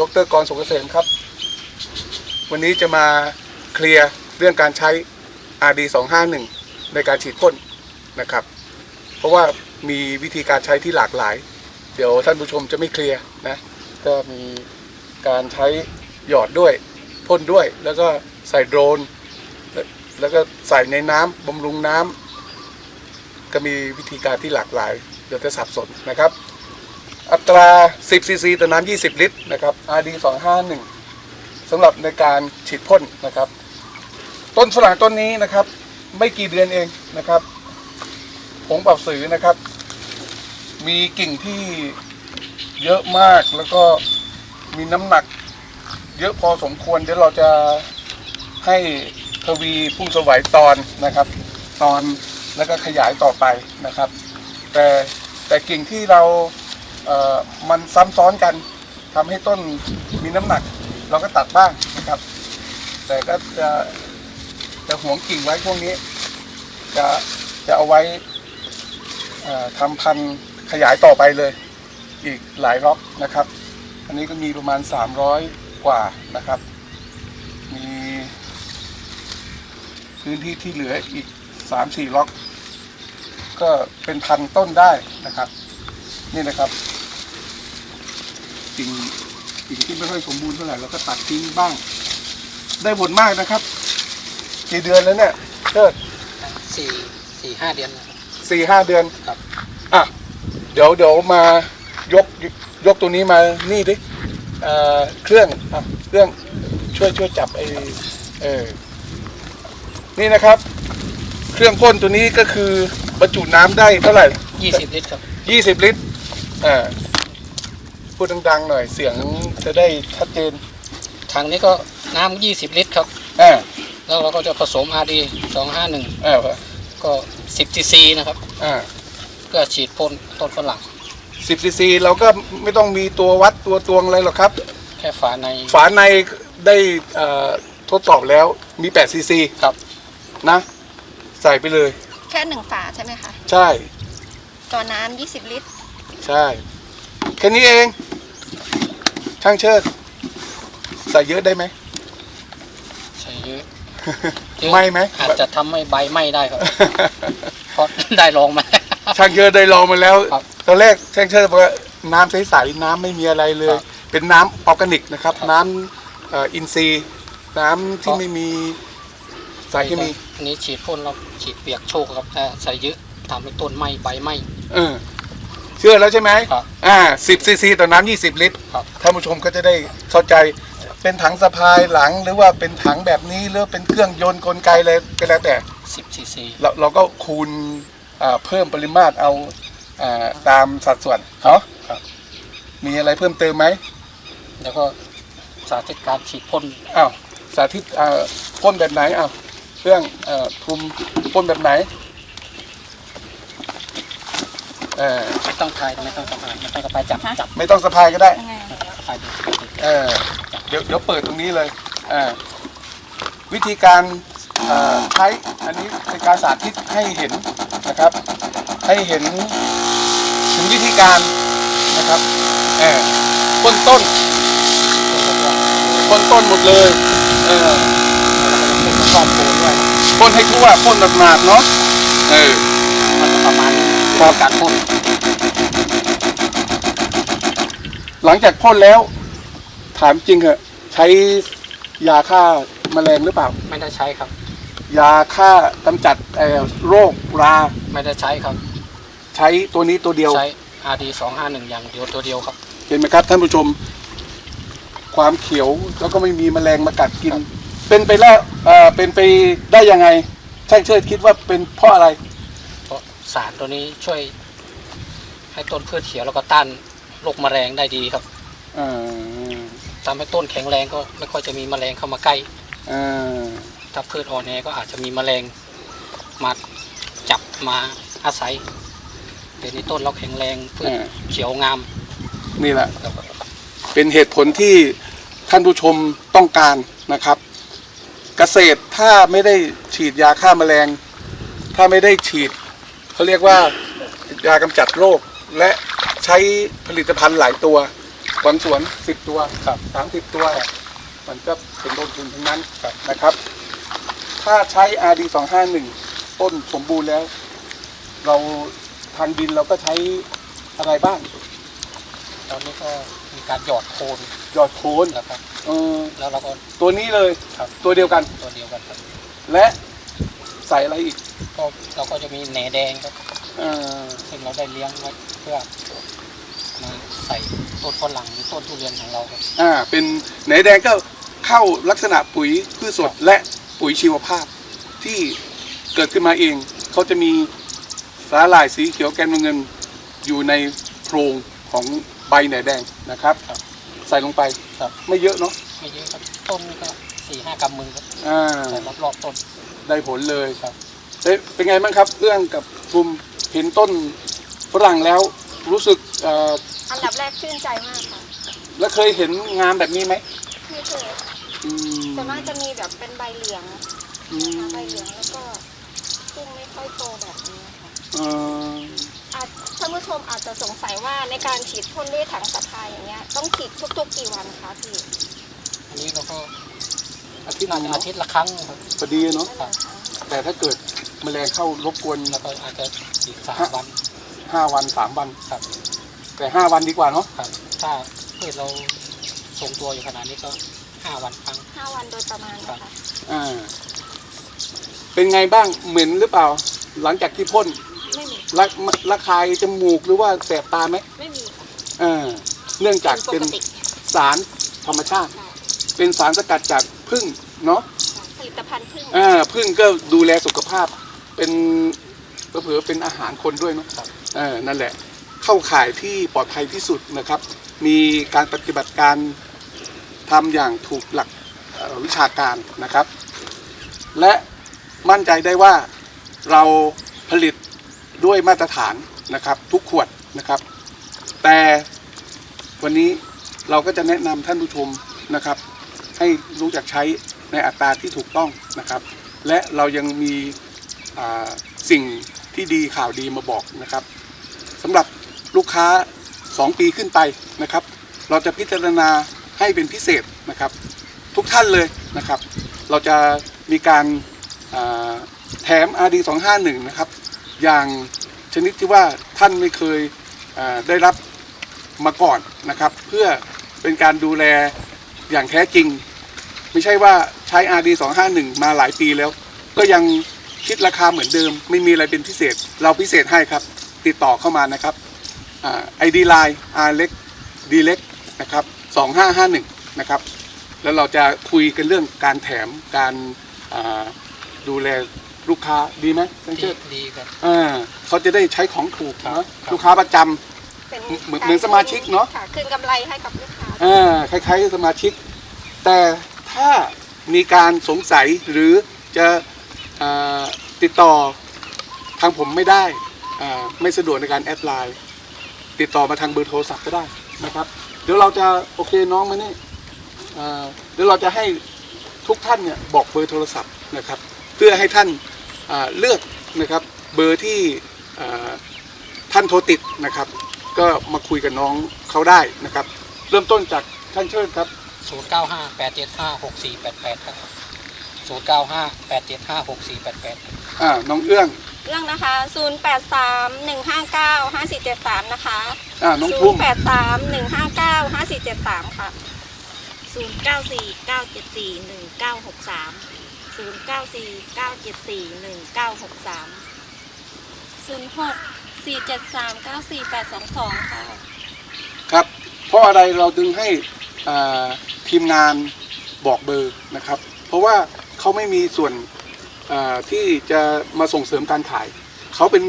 ดรกรสุกเกษมครับ วันนี้จะมาเคลียร์เรื่องการใช้ RD 251ในการฉีดพ่นนะครับ เพราะว่ามีวิธีการใช้ที่หลากหลาย เดี๋ยวท่านผู้ชมจะไม่เคลียร์นะก็มีการใช้หยอดด้วยพ่นด้วย แล้วก็ใส่โดรน แล้วก็ใส่ในน้ำบำรุงน้ำก็มีวิธีการที่หลากหลายเดี๋ยวจะสับสนนะครับ อัตรา 10ซีซีต่อน้ำ20 ลิตรนะครับ RD 251สำหรับในการฉีดพ่นนะครับ ต้นฝรั่งต้นนี้นะครับ ไม่กี่เดือนเองนะครับผงเป่าสือนะครับ มีกิ่งที่เยอะมากแล้วก็มีน้ำหนัก เยอะพอสมควรเดี๋ยวเราจะให้ทวีพุ่งสวัยตอนนะครับ ตอนแล้วก็ขยายต่อไปนะครับ แต่แต่กิ่งที่เรา มันซ้ำซ้อนกันทำให้ต้นมีน้ำหนัก เราก็ตัดบ้างนะครับ แต่ก็จะจะหวงกิ่งไว้พวกนี้ จะจะเอาไว้เอ่อทำพันธุ์ขยายต่อไปเลย อีกหลายล็อกนะครับ อันนี้ก็มีประมาณ 300 กว่านะครับ มีพื้นที่ที่เหลืออีก 3-4 ล็อก ก็เป็นพันต้นได้นะครับ นี่นะครับ สิ่งสิ่งที่ไม่ค่อยสมบูรณ์เท่าไหร่เราก็ตัดทิ้งบ้าง ได้ผลมากนะครับกี่เดือนแล้วเนี่ยเชิดสี่สี่ห้าเดือนนะครับ สี่ห้าเดือนครับ อะเดี๋ยวเดี๋ยวมายกยกตัวนี้มานี่ดิเอ่อเครื่องอะเครื่องช่วยช่วยจับไอ้เออนี่นะครับ เครื่องพ่นตัวนี้ก็คือบรรจุน้ำได้เท่าไหร่ ยี่สิบลิตรครับ ยี่สิบลิตรอ่า พูดดังๆหน่อยเสียงจะได้ชัดเจนถังนี้ก็น้ำยี่สิบลิตรครับ อ่าแล้วเราก็จะผสม RD สองห้าหนึ่งอ่าก็สิบซีซีนะครับ อ่าเพื่อฉีดพ่นต้นฝรั่งสิบซีซีเราก็ไม่ต้องมีตัววัดตัวตวงอะไรหรอกครับ แค่ฝาใน ฝาในได้เอ่อทดสอบแล้วมี8ซีซีครับ นะ ใส่ไปเลย แค่หนึ่งฝาใช่ไหมคะ ใช่ ต่อน้ำยี่สิบลิตร ใช่ แค่นี้เอง ช่างเชิด ใส่เยอะได้ไหมใช้เยอะเยอะไหม้ไหม อาจจะทำให้ใบไหม้ได้ครับ เพราะได้ลองมา ช่างเชิดได้ลองมาแล้ว ครับตอนแรกช่างเชิดบอกว่าน้ำใสๆน้ำไม่มีอะไรเลย ครับเป็นน้ำออร์แกนิกนะครับ ครับ น้ำเอ่ออินทรีย์ น้ำที่ครับไม่มีสารเคมีอันนี้ฉีดพ่นเราฉีดเปียกโชกครับแต่ใส่เยอะทำให้ต้นไหม้ใบไหม้เออ เชื่อแล้วใช่ไหมครับอ่าสิบซีซีต่อน้ำยี่สิบลิตรครับ ท่านผู้ชมก็จะได้เข้าใจเป็นถังสะพายหลังหรือว่าเป็นถังแบบนี้หรือเป็นเครื่องยนต์กลไกอะไรก็แล้วแต่สิบซีซีเราเราก็คูณอ่าเพิ่มปริมาตรเอาอ่าตามสัดส่วนเนาะครับมีอะไรเพิ่มเติมไหมแล้วก็สาธิตการฉีดพ่นอ้าวสาธิตอ่าพ่นแบบไหนอ้าวเครื่องเอ่อทุมพ่นแบบไหน เออไม่ต้องทายไม่ต้องสะพายไม่ต้องสะพายจับจับไม่ต้องสะพายก็ได้ ยังไงสะพายดูเออเดี๋ยวเดี๋ยวเปิดตรงนี้เลยอ่าวิธีการเอ่อใช้อันนี้เป็นการสาธิตให้เห็นนะครับ ให้เห็นถึงวิธีการนะครับเออต้นต้นต้นต้นหมดเลยเออเป็นครอบครัวด้วยพ่นให้ทั่วพ่นหนาดๆเนาะเออ มันก็ประมาณนี้ ครับการพ่นหลังจากพ่นแล้ว ถามจริงเหอะใช้ยาฆ่าแมลงหรือเปล่า ไม่ได้ใช้ครับ ยาฆ่ากำจัดเอ่อโรคราไม่ได้ใช้ครับ ใช้ตัวนี้ตัวเดียว ใช้ RD สองห้าหนึ่งอย่างเดียวตัวเดียวครับ เห็นไหมครับท่านผู้ชม ความเขียวแล้วก็ไม่มีแมลงมากัดกิน เป็นไปแล้วเอ่อเป็นไปได้ยังไงช่างเชิดคิดว่าเป็นเพราะอะไรเพราะ สารตัวนี้ช่วยให้ต้นพืชเขียวแล้วก็ต้านโรคแมลงได้ดีครับเอ่อทำให้ต้นแข็งแรงก็ไม่ค่อยจะมีแมลงเข้ามาใกล้เอ่อถ้าพืชอ่อนแอก็อาจจะมีแมลงมาจับมาอาศัยเดี๋ยวนี้ต้นเราแข็งแรงพืชเขียวงามนี่แหละ ครับเป็นเหตุผลที่ท่านผู้ชมต้องการนะครับ เกษตรถ้าไม่ได้ฉีดยาฆ่าแมลง ถ้าไม่ได้ฉีด เขาเรียกว่ายากำจัดโรคและใช้ผลิตภัณฑ์หลายตัวบางสวนสิบตัวครับสามสิบตัว มันก็เป็นต้นทุนทั้งนั้นนะครับ ถ้าใช้ RD สองห้าหนึ่งต้นสมบูรณ์แล้ว เราทางดินเราก็ใช้อะไรบ้าง ตอนนี้ก็มีการหยอดโคนหยอดโคนนะครับเออแล้วเราก็ตัวนี้เลยครับตัวเดียวกันตัวเดียวกันครับ และ ใส่อะไรอีกก็เราก็จะมีแหนแดงครับเออซึ่งเราได้เลี้ยงไว้เพื่อมาใส่ต้นฝรั่งหรือต้นทุเรียนของเราครับอ่าเป็นไหนแดงก็เข้าลักษณะปุ๋ยพืชสดและปุ๋ยชีวภาพ ที่เกิดขึ้นมาเองเขาจะมีสาหร่ายสีเขียวแกนเงินอยู่ในโพรงของใบไหนแดงนะครับ ใส่ลงไปครับไม่เยอะเนาะไม่เยอะครับต้นก็สี่ห้ากำมือครับอ่าใส่รอบๆต้น ได้ผลเลยครับเอ๊ะเป็นไงบ้างครับ เรื่องกับภูมิเห็นต้นฝรั่งแล้วรู้สึกเอ่ออันดับแรกชื่นใจมากค่ะ แล้วเคยเห็นงานแบบนี้ไหมไม่เคยอืมส่วนมากจะมีแบบเป็นใบเหลืองอืนะคะมใบเหลืองแล้วก็ซึ่งไม่ค่อยโตแบบนี้ค่ะเอ่ออาจท่านผู้ชมอาจจะสงสัยว่าในการฉีดพ่นด้วยถังสะพายอย่างเงี้ยต้องฉีดทุกๆกี่วันคะพี่ อันนี้เราก็อา ทิตย์หน่านึงจะอาเนาะทิตย์ละครั้งครับพอดีเนาะได้เลยค่ะแต่ถ้าเกิดแมลงเข้ารบกวนแล้วก็อาจจะอีกสามวันห้าวันสามวันครับ แต่ห้าวันดีกว่าเนาะครับ ถ้าพืชเราทรงตัวอยู่ขนาดนี้ก็ห้าวันครั้งห้าวันโดยประมาณนะคะอ่าเป็นไงบ้างเหม็นหรือเปล่า หลังจากที่พ่นไม่มีระระคายจมูกหรือว่าแสบตาไหมไม่มีค่ะอ่าเนื่องจากปเป็นกติสารธรรมชาติค่ะเป็นสารสกัดจากผึ้ง เนาะผลิตภัณฑ์พึ่งอ่าผึ้งก็ดูแลสุขภาพ เป็นเผื่อๆเป็นอาหารคนด้วยเนาะครับเออนั่นแหละเข้าข่ายที่ปลอดภัยที่สุดนะครับ มีการปฏิบัติการทำอย่างถูกหลักเอ่อวิชาการนะครับ และมั่นใจได้ว่าเราผลิตด้วยมาตรฐานนะครับ ทุกขวดนะครับ แต่วันนี้เราก็จะแนะนำท่านผู้ชมนะครับ ให้รู้จักใช้ ในอัตราที่ถูกต้องนะครับ และเรายังมีสิ่งที่ดีข่าวดีมาบอกนะครับสำหรับลูกค้า 2 ปีขึ้นไปนะครับ เราจะพิจารณาให้เป็นพิเศษนะครับ ทุกท่านเลยนะครับ เราจะมีการอ่าแถม RD 251นะครับ อย่างชนิดที่ว่าท่านไม่เคยได้รับมาก่อนนะครับ เพื่อเป็นการดูแลอย่างแท้จริง ไม่ใช่ว่า ใช้ RD 251 มาหลายปีแล้ว ก็ยังคิดราคาเหมือนเดิม ไม่มีอะไรเป็นพิเศษ เราพิเศษให้ครับ ติดต่อเข้ามานะครับไอดีไลน์ R เล็ก D เล็กนะครับ2551 นะครับ แล้วเราจะคุยกันเรื่องการแถมการอ่าดูแลลูกค้าดีไหมท่านดีเชิดดีครับอ่าเขาจะได้ใช้ของถูกครับเนอะครับลูกค้าประจำเป็นเหมือนเหมือนสมาชิกเนอะค่ะคืนกำไรให้กับลูกค้าอ่าคล้ายๆสมาชิก แต่ถ้า มีการสงสัยหรือจะอติดต่อทางผมไม่ได้ไม่สะดวกในการแอดไลน์ติดต่อมาทางเบอร์โทรศัพท์ก็ได้นะครับ เดี๋ยวเราจะโอเคน้องมานี่อ่าเดี๋ยวเราจะให้ทุกท่านเนี่ยบอกเบอร์โทรศัพท์นะครับ เพื่อให้ท่านเลือกนะครับเบอร์ที่ท่านโทรติดนะครับ ก็มาคุยกับน้องเขาได้นะครับ เริ่มต้นจากท่านเชิญครับ ศูนย์เก้าห้าแปดเจ็ดห้าหกสี่แปดแปดครับศูนย์เก้าห้าแปดเจ็ดห้าหกสี่แปดแปดอ่าน้องเอื้องเรื่องนะคะ 083 159 5473 นะคะ อ่าน้องพุ่ม083 159 5473 ค่ะ 0 9 4 9 7 4 1 9 6 3 0 9 4 9 7 4 1 9 6 3 06 473 94822 ค่ะ ครับ เพราะอะไรเราจึงให้อ่า ทีมงานบอกเบอร์นะครับ เพราะว่าเขาไม่มีส่วนอ่าที่จะมาส่งเสริมการขาย เขาเป็น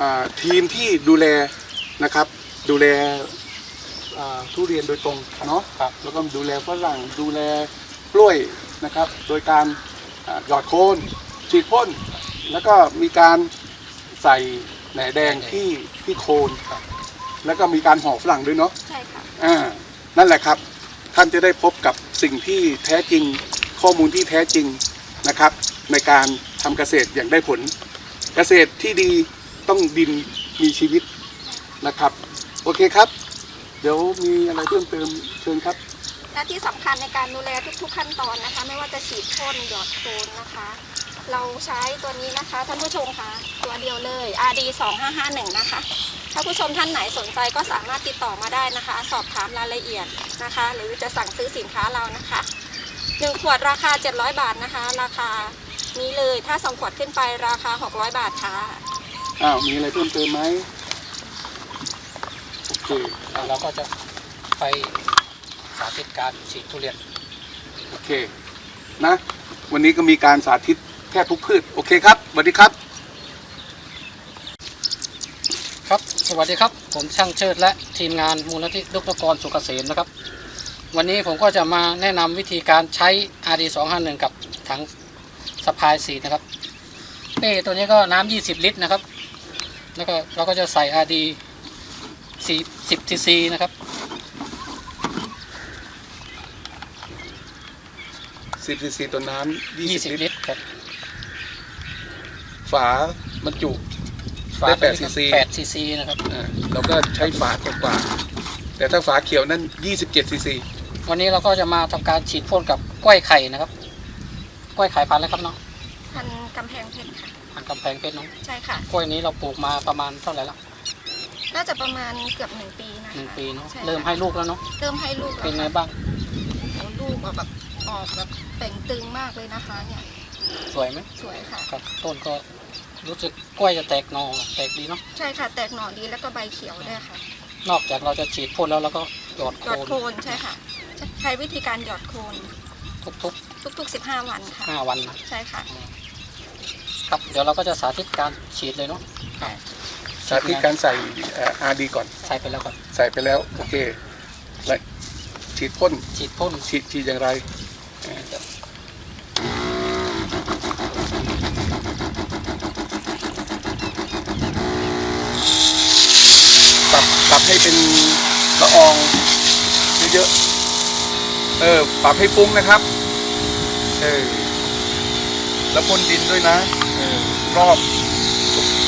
อ่าทีมที่ดูแลนะครับ ดูแลอ่าทุเรียนโดยตรงเนาะครับแล้วก็ดูแลฝรั่งดูแลกล้วยนะครับ โดยการอ่าหยอดโคนฉีดพ่นแล้วก็มีการใส่แหนแดงที่ที่โคนครับแล้วก็มีการห่อฝรั่งด้วยเนาะใช่ค่ะอ่า นั่นแหละครับ ท่านจะได้พบกับสิ่งที่แท้จริง ข้อมูลที่แท้จริงนะครับ ในการทำเกษตรอย่างได้ผล เกษตรที่ดีต้องดินมีชีวิตนะครับ โอเคครับ เดี๋ยวมีอะไรเพิ่มเติมเชิญครับและที่สำคัญในการดูแลทุก ๆ ขั้นตอนนะคะ ไม่ว่าจะฉีดพ่นหยอดโคนนะคะ เราใช้ตัวนี้นะคะท่านผู้ชมคะตัวเดียวเลย RD 2551นะคะ ถ้าผู้ชมท่านไหนสนใจก็สามารถติดต่อมาได้นะคะ สอบถามรายละเอียดนะคะ หรือจะสั่งซื้อสินค้าเรานะคะหนึ่งขวดราคา 700 บาทนะคะ ราคานี้เลยถ้าสองขวดขึ้นไปราคา 600 บาทค่ะอ้าวมีอะไรเพิ่มเติมไหมโอเคแล้วเราก็จะไปสาธิตการฉีดทุเรียน โอเคนะ วันนี้ก็มีการสาธิตแทบทุกพืช โอเคครับสวัสดีครับ ครับ สวัสดีครับ ผมช่างเชิดและทีมงานมูลนิธิดรกรสุกเกษมนะครับ วันนี้ผมก็จะมาแนะนำวิธีการใช้ RD 251กับถังสะพายสีนะครับเป้ตัวนี้ก็น้ำ20 ลิตรนะครับ แล้วก็เราก็จะใส่ RD 10 cc นะครับ10ซีซีตัวน้ำ20 20ลิลิตรตรครับ ฝาบรรจุ ฝาได้ตัวนี้ก็8 cc 8 cc นะครับอ่าเราก็ใช้ฝากว่าๆแต่ถ้าฝาเขียวนั่น 27 ซีซี วันนี้เราก็จะมาทำการฉีดพ่นกับกล้วยไข่นะครับกล้วยไข่พันธุ์แล้วครับเนาะพันกำแพงเพชรค่ะพันธุ์กำแพงเพชรเนาะใช่ค่ะ กล้วยนี้เราปลูกมาประมาณเท่าไหร่ละน่าจะประมาณเกือบหนึ่งปีนะคะหนึ่งปีเนาะใช่เริ่มให้ลูกแล้วเนาะเริ่มให้ลูกเป็นไงแล้วค่ะบ้างโอ้ลูกออกแบบออกแบบเต่งตึงมากเลยนะคะเนี่ยสวยไหมสวยค่ะ ครับต้นก็ รู้สึกกล้วยจะแตกหนอแตกดีเนาะใช่ค่ะ แตกหน่อดีแล้วก็ใบเขียวด้วยค่ะ นอกจากเราจะฉีดพ่นแล้วเราก็หยอดโคหยอดนโคนใช่ค่ะ ใช้วิธีการหยอดโคนทุกทุก ๆ 15 วันค่ะๆห้าวันนะใช่ค่ะ ครับเดี๋ยวเราก็จะสาธิตการฉีดเลยเนาะสาธิตการใส่อาร์ดีก่อน ใส่ไปแล้วก่อนใส่ไปแล้วโอเคและฉีดพ่นฉีดพ่นฉีดฉีดอย่างไรปรับปรับ ให้เป็นละอองเยอะๆเออปรับให้ฟุ้งนะครับ เออแล้วพ่นดินด้วยนะเออรอบ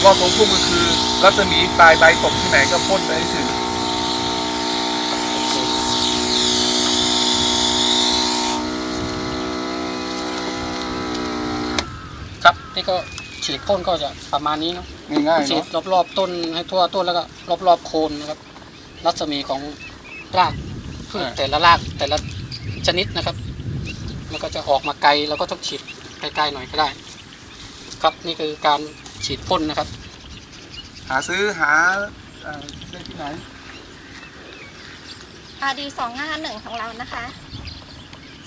รอบตรงพุ่มก็คือรัศมีปลายใบตกที่ไหนก็พ่นไปให้ถึงครับนี่ก็ฉีดพ่นก็จะประมาณนี้เนาะง่ายๆฉีดเนาะรอบๆต้นให้ทั่วต้นแล้วก็รอบๆโคนนะครับ รัศมีของรากพืชแต่ละรากแต่ละชนิดนะครับแล้วก็จะออกมาไกลแล้วก็ต้องฉีดใกล้ๆหน่อยก็ได้ ครับนี่คือการฉีดพ่นนะครับ หาซื้อหาเอ่อได้ที่ไหน RD 2551ของเรานะคะ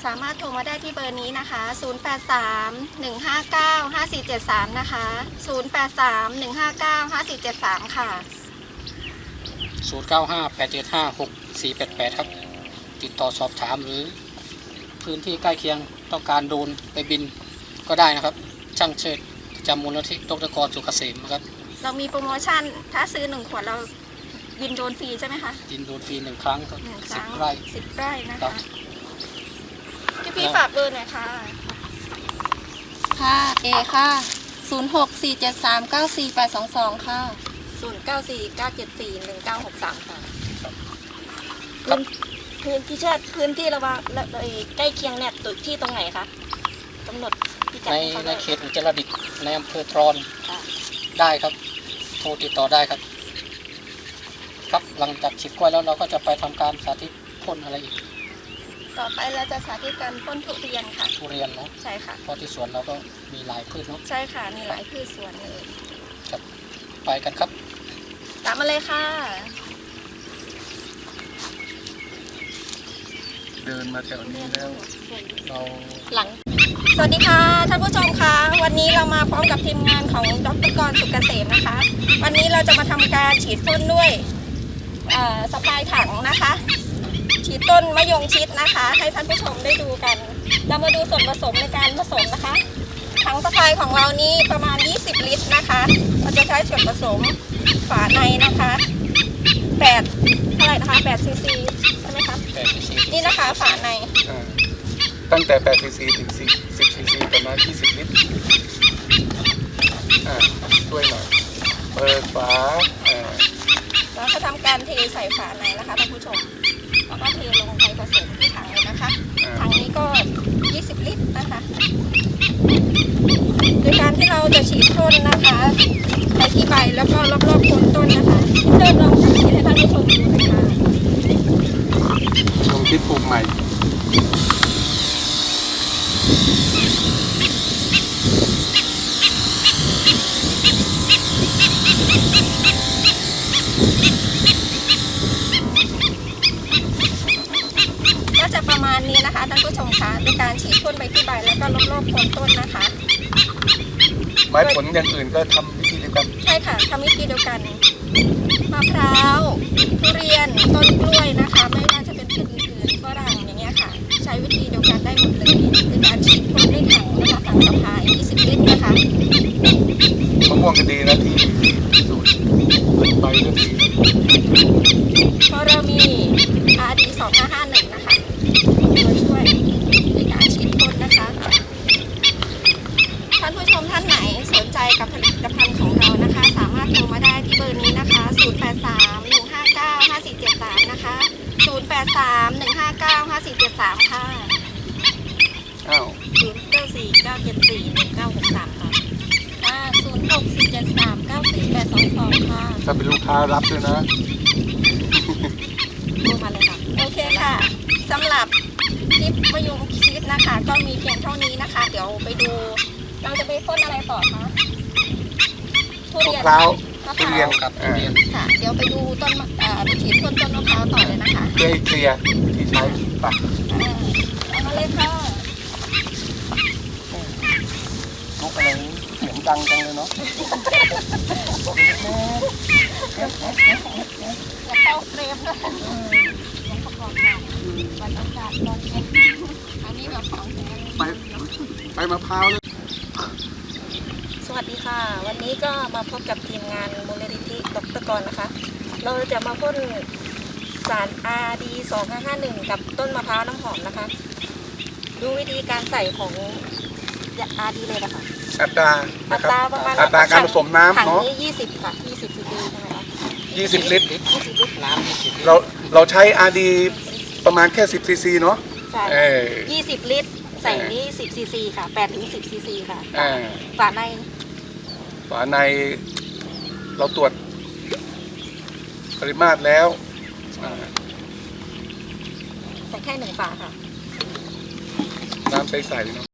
สามารถโทรมาได้ที่เบอร์นี้นะคะ 083 159 5473 นะคะ 083 159 5473 ค่ะ 0 9 5 8 7 5 6 4 8 8 ครับ ติดต่อสอบถามหรือ พื้นที่ใกล้เคียงต้องการโดรนไปบินก็ได้นะครับ ช่างเชิดประจำมูลนิธิดรกรสุกเกษมนะครับ เรามีโปรโมชั่นถ้าซื้อ1ขวดเราบินโดรนฟรีใช่ไหมคะ บินโดรนฟรีหนึ่งครั้งครับหนึ่งคสิบรั้งไร่ สิบไร่นะครัคะบ พี่พี่ฝากเบอร์หน่อยค่ะค่ะ เอค่ะ 0 6 4 7 3 9 4 8 2 2ค่ะ0 9 4 9 7 4 1 9 6 3ค่ะครับพื้นที่เชิดพื้นที่ระหว่างและเอ่อใกล้เคียงเนี่ยตุที่ตรงไหนคะกำหนดพิกัดในให้เขาในด้วยเขตอุจจาระดิตในอำเภอตรอนค่ะได้ครับ โทรติดต่อได้ครับ ครับหลังจากฉีดกล้วยแล้วเราก็จะไปทำการสาธิตพ่นอะไรอีกต่อไปเราจะสาธิตการพ่นทุเรียนค่ะ ทุเรียนเนาะใช่ค่ะ เพราะที่สวนเราก็มีหลายพืชเนาะใช่ค่ะ มีหลายพืชสวนเลย ไปกันครับ ตามมาเลยค่ะ เดินมาแถวนี้แล้วเราหลัง สวัสดีค่ะท่านผู้ชมคะวันนี้เรามาพร้อมกับทีมงานของดรกรสุกเกษมนะคะ วันนี้เราจะมาทำการฉีดพ่นด้วยเอ่อสปายถังนะคะ ฉีดต้นมะยงชิดนะคะ ให้ท่านผู้ชมได้ดูกัน เรามาดูส่วนผสมในการผสมนะคะถังสปายของเรานี่ประมาณ 20 ลิตรนะคะ เราจะใช้ส่วนผสม ฝาในนะคะ8เท่าไหร่นะคะ8ซีซีใช่ไหมคะแต่ที่สีนี่นะคะฝาในอ่าตั้งแต่8ซีซีถึง10 10ซีซีประมาณ20ลิตรอ่าช่วยหน่อยเปิดฝาอ่า เราจะทำการเทใส่ฝาในนะคะท่านผู้ชมแล้วก็เทลงไปผสมที่ถังเลยนะคะ อ่า ถังนี้ก็ 20 ลิตรนะคะ โดยการที่ เราจะฉีดพ่นนะคะไปที่ใบแล้วก็รอบๆโคนต้นนะคะเดินลองฉีดให้ท่านผู้ชมดูนะคะลงที่ปลูกใหม่ก็จะประมาณนี้นะคะท่านผู้ชมคะในการฉีดพ่นไปที่ใบแล้วก็รอบๆโคนต้นนะคะ ไม้ผลอย่างอื่นก็ทำวิธีเดียวกันใช่ค่ะทำวิธีเดียวกันมะพร้าวทุเรียนต้นกล้วยนะคะ ไม่ว่าจะเป็นพืชอื่นๆฝรั่งอย่างเงี้ยค่ะ ใช้วิธีเดียวกันได้หมดเลยในการฉีดพ่นด้วยถังนะคะถังสะพาย 20 ลิตรนะคะมะม่วงก็ดีนะที่ที่สูตรใบเรื่องดีเพราะเรามี RD 2551นะคะตัวช่วยในการฉีดพ่นนะคะ ท่านผู้ชมท่านไหนสนใจกับผลิตภัณฑ์ของเรานะคะ สามารถโทรมาได้ที่เบอร์นี้นะคะ 083 159 5473 นะคะ 083 159 5473ค่ะอ้าวศูนย์เก้าสี่เก้าเจ็ดสี่หนึ่งเก้าหกสามค่ะค่ะ06 473 94822ค่ะถ้าเป็นลูกค้ารับด้วยนะ โทรมาเลยค่ะ โอเคค่ะสำหรับคลิปประยุงชีวิตนะคะ ก็มีเพียงเท่านี้นะคะ เดี๋ยวไปดู เราจะไปพ่นอะไรต่อคะทุมะเรียนพร้าวมะพทุเรียร้านวครับทุเรียน ค่ะ เดี๋ยวไปดูต้นมะเอ่ เลยนะคะเพื่อให้เคลียร์ที่ใช้ไปอ่าเอามาเลยค่ะนกอะไรเสียงดังจังเลยเนาะอย่าเข้าเฟรมด้วยยังประกอบค่ะวันอากาศร้อนเย็นอันนี้แบบของแท้ไปไปมะพร้าวเลยสวัสดีค่ะ วันนี้ก็มาพบกับทีมงานมูลนิธิดรกรนะคะ เราจะมาพ่น สาร RD 2551 กับต้นมะพร้าวน้ำหอมนะคะ ดูวิธีการใส่ของ RD เลยนะคะอัตราอันะคตรัราบประมาณอัตราการผสมน้ำถังเนาะ นี้20ค่ะ20ซีซีนะคะ20 ลิตร20ลิตรน้ำ20ลิตรเราเราใช้ RD ประมาณแค่ 10ซีซีเนาะใช่เออ20ลิตร ใส่นี้10ซีซีค่ะ8ถึง10ซีซีค่ะอ่าฝาในฝาในเราตรวจปริมาตรแล้วอ่า ใส่แค่หนึ่งฝาค่ะ น้ำใสๆเนาะ